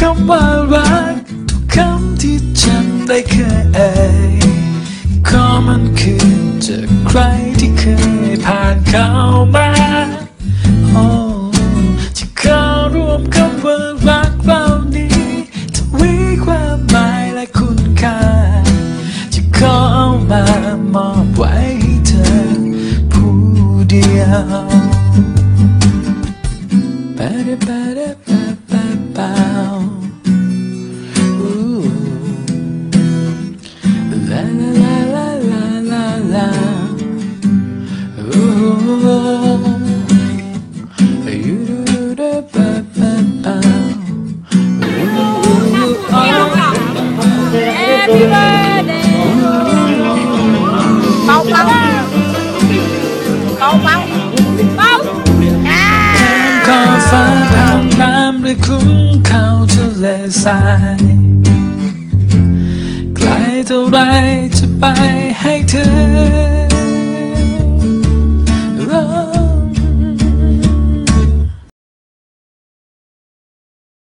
คำว่ารักทุกคำที่ฉันได้เคยเอ่ยขอมันคืนจากใครที่เคยผ่านเข้ามาโอ้จะเขอรวมคำว่ารักเรานี้ทวีความหมายและคุณค่า จะขอเอามามอบไว้ให้เธอผู้เดียว ba da ba da ba bao. Bao. Bao bao. ด้วยคุ้มเขาทะเลทรายไกลเท่าไรจะไปให้เธอ